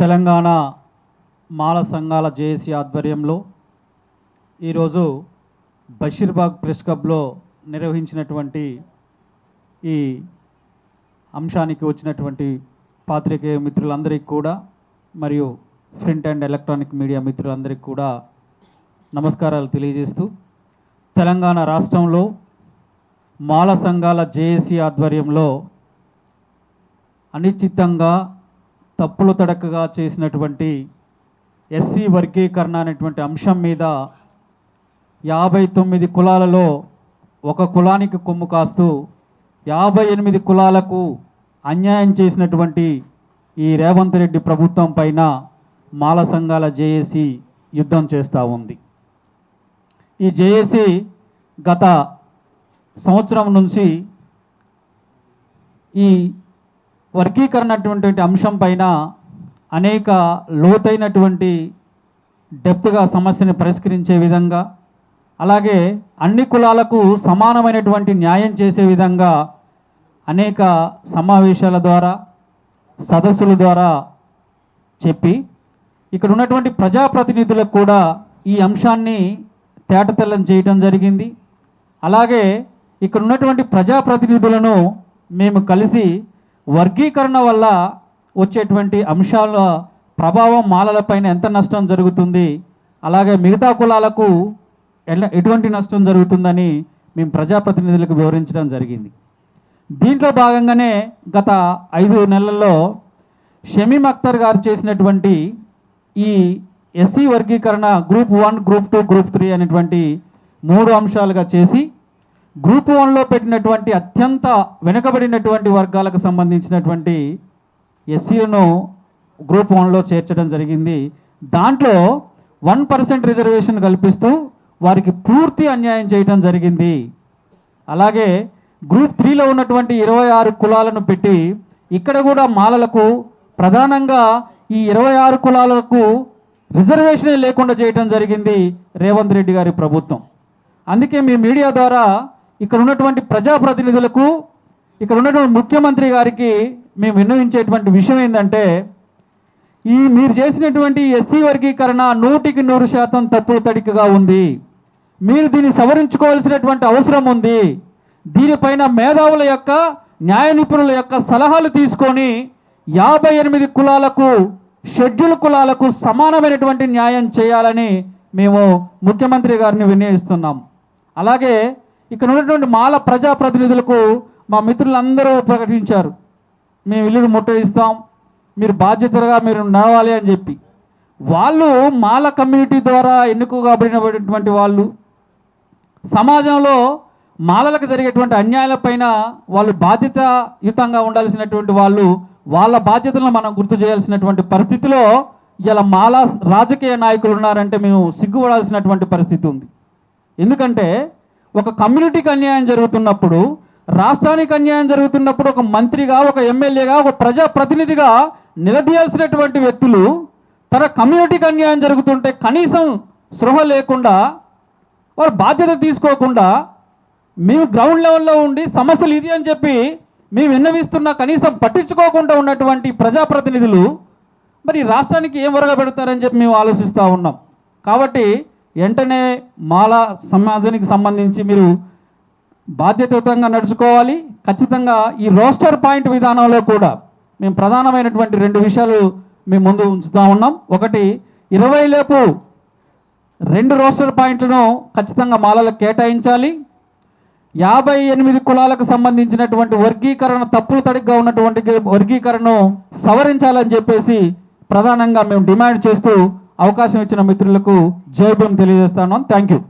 తెలంగాణ మాల సంఘాల జేఏసీ ఆధ్వర్యంలో ఈరోజు బషీర్బాగ్ ప్రెస్ క్లబ్లో నిర్వహించినటువంటి ఈ అంశానికి వచ్చినటువంటి పాత్రికేయ మిత్రులందరికీ కూడా మరియు ప్రింట్ అండ్ ఎలక్ట్రానిక్ మీడియా మిత్రులందరికీ కూడా నమస్కారాలు తెలియజేస్తూ తెలంగాణ రాష్ట్రంలో మాల సంఘాల జేఏసీ ఆధ్వర్యంలో అనిశ్చితంగా తప్పులు తడకగా చేసినటువంటి ఎస్సీ వర్గీకరణ అనేటువంటి అంశం మీద యాభై తొమ్మిది కులాలలో ఒక కులానికి కొమ్ము కాస్తూ యాభై ఎనిమిది కులాలకు అన్యాయం చేసినటువంటి ఈ రేవంత్ రెడ్డి ప్రభుత్వం పైన మాల సంఘాల జేఏసీ యుద్ధం చేస్తూ ఉంది. ఈ జేఏసీ గత సంవత్సరం నుంచి ఈ వర్గీకరణ అటువంటి అంశం పైన అనేక లోతైనటువంటి డెప్త్గా సమస్యని పరిష్కరించే విధంగా అలాగే అన్ని కులాలకు సమానమైనటువంటి న్యాయం చేసే విధంగా అనేక సమావేశాల ద్వారా సదస్సుల ద్వారా చెప్పి ఇక్కడ ఉన్నటువంటి ప్రజాప్రతినిధులకు కూడా ఈ అంశాన్ని తేటతెల్లం చేయటం జరిగింది. అలాగే ఇక్కడ ఉన్నటువంటి ప్రజాప్రతినిధులను మేము కలిసి వర్గీకరణ వల్ల వచ్చేటువంటి అంశాల ప్రభావం మాలలపైన ఎంత నష్టం జరుగుతుంది అలాగే మిగతా కులాలకు ఎటువంటి నష్టం జరుగుతుందని మేము ప్రజాప్రతినిధులకు వివరించడం జరిగింది. దీంట్లో భాగంగానే గత ఐదు నెలల్లో షమీమ్ అఖ్తర్ గారు చేసినటువంటి ఈ ఎస్సీ వర్గీకరణ group one group two group three అనేటువంటి మూడు అంశాలుగా చేసి గ్రూప్ వన్లో పెట్టినటువంటి అత్యంత వెనుకబడినటువంటి వర్గాలకు సంబంధించినటువంటి ఎస్సీలను గ్రూప్ వన్లో చేర్చడం జరిగింది. దాంట్లో వన్ పర్సెంట్ రిజర్వేషన్ కల్పిస్తూ వారికి పూర్తి అన్యాయం చేయడం జరిగింది. అలాగే గ్రూప్ త్రీలో ఉన్నటువంటి ఇరవై ఆరు కులాలను పెట్టి ఇక్కడ కూడా మాలలకు ప్రధానంగా ఈ ఇరవై ఆరు కులాలకు రిజర్వేషనే లేకుండా చేయడం జరిగింది రేవంత్ రెడ్డి గారి ప్రభుత్వం. అందుకే మీ మీడియా ద్వారా ఇక్కడ ఉన్నటువంటి ప్రజాప్రతినిధులకు ఇక్కడ ఉన్నటువంటి ముఖ్యమంత్రి గారికి మేము విన్నవించేటువంటి విషయం ఏంటంటే ఈ మీరు చేసినటువంటి ఎస్సీ వర్గీకరణ నూటికి నూరు శాతం తప్పు తడికగా ఉంది. మీరు దీన్ని సవరించుకోవాల్సినటువంటి అవసరం ఉంది. దీనిపైన మేధావుల యొక్క న్యాయ నిపుణుల యొక్క సలహాలు తీసుకొని యాభై ఎనిమిది కులాలకు షెడ్యూల్ కులాలకు సమానమైనటువంటి న్యాయం చేయాలని మేము ముఖ్యమంత్రి గారిని వినియోగిస్తున్నాం అలాగే ఇక్కడ ఉన్నటువంటి మాల ప్రజాప్రతినిధులకు మా మిత్రులందరూ ప్రకటించారు. మేము ఇల్లును ముట్టడిస్తాం. మీరు బాధ్యతగా మీరు నడవాలి అని చెప్పి. వాళ్ళు మాల కమ్యూనిటీ ద్వారా ఎన్నుకోబడినటువంటి వాళ్ళు. సమాజంలో మాలలకు జరిగేటువంటి అన్యాయాలపైన వాళ్ళు బాధ్యతయుతంగా ఉండాల్సినటువంటి వాళ్ళు వాళ్ళ బాధ్యతలను మనం గుర్తు చేయాల్సినటువంటి పరిస్థితిలో ఇలా మాల రాజకీయ నాయకులు ఉన్నారంటే మేము సిగ్గుపడాల్సినటువంటి పరిస్థితి ఉంది. ఎందుకంటే ఒక కమ్యూనిటీకి అన్యాయం జరుగుతున్నప్పుడు రాష్ట్రానికి అన్యాయం జరుగుతున్నప్పుడు ఒక మంత్రిగా ఒక ఎమ్మెల్యేగా ఒక ప్రజాప్రతినిధిగా నిలదీయాల్సినటువంటి వ్యక్తులు తన కమ్యూనిటీకి అన్యాయం జరుగుతుంటే కనీసం స్పృహ లేకుండా వారు బాధ్యత తీసుకోకుండా మేము గ్రౌండ్ లెవెల్లో ఉండి సమస్యలు ఇది అని చెప్పి మేము విన్నవిస్తున్న కనీసం పట్టించుకోకుండా ఉన్నటువంటి ప్రజాప్రతినిధులు మరి రాష్ట్రానికి ఏం వరగ పెడతారని చెప్పి మేము ఆలోచిస్తూ ఉన్నాం. కాబట్టి వెంటనే మాల సమాజానికి సంబంధించి మీరు బాధ్యతయుతంగా నడుచుకోవాలి. ఖచ్చితంగా ఈ రోస్టర్ పాయింట్ విధానంలో కూడా మేము ప్రధానమైనటువంటి రెండు విషయాలు మేము ముందు ఉంచుతా ఉన్నాం. ఒకటి ఇరవై లోపు రెండు రోస్టర్ పాయింట్లను ఖచ్చితంగా మాలలకు కేటాయించాలి. యాభై ఎనిమిది కులాలకు సంబంధించినటువంటి వర్గీకరణ తప్పులు తడిగ్గా ఉన్నటువంటి వర్గీకరణను సవరించాలని చెప్పేసి ప్రధానంగా మేము డిమాండ్ చేస్తూ అవకాశం ఇచ్చిన మిత్రులకు జై తెలియజేస్తాను థ్యాంక్ యూ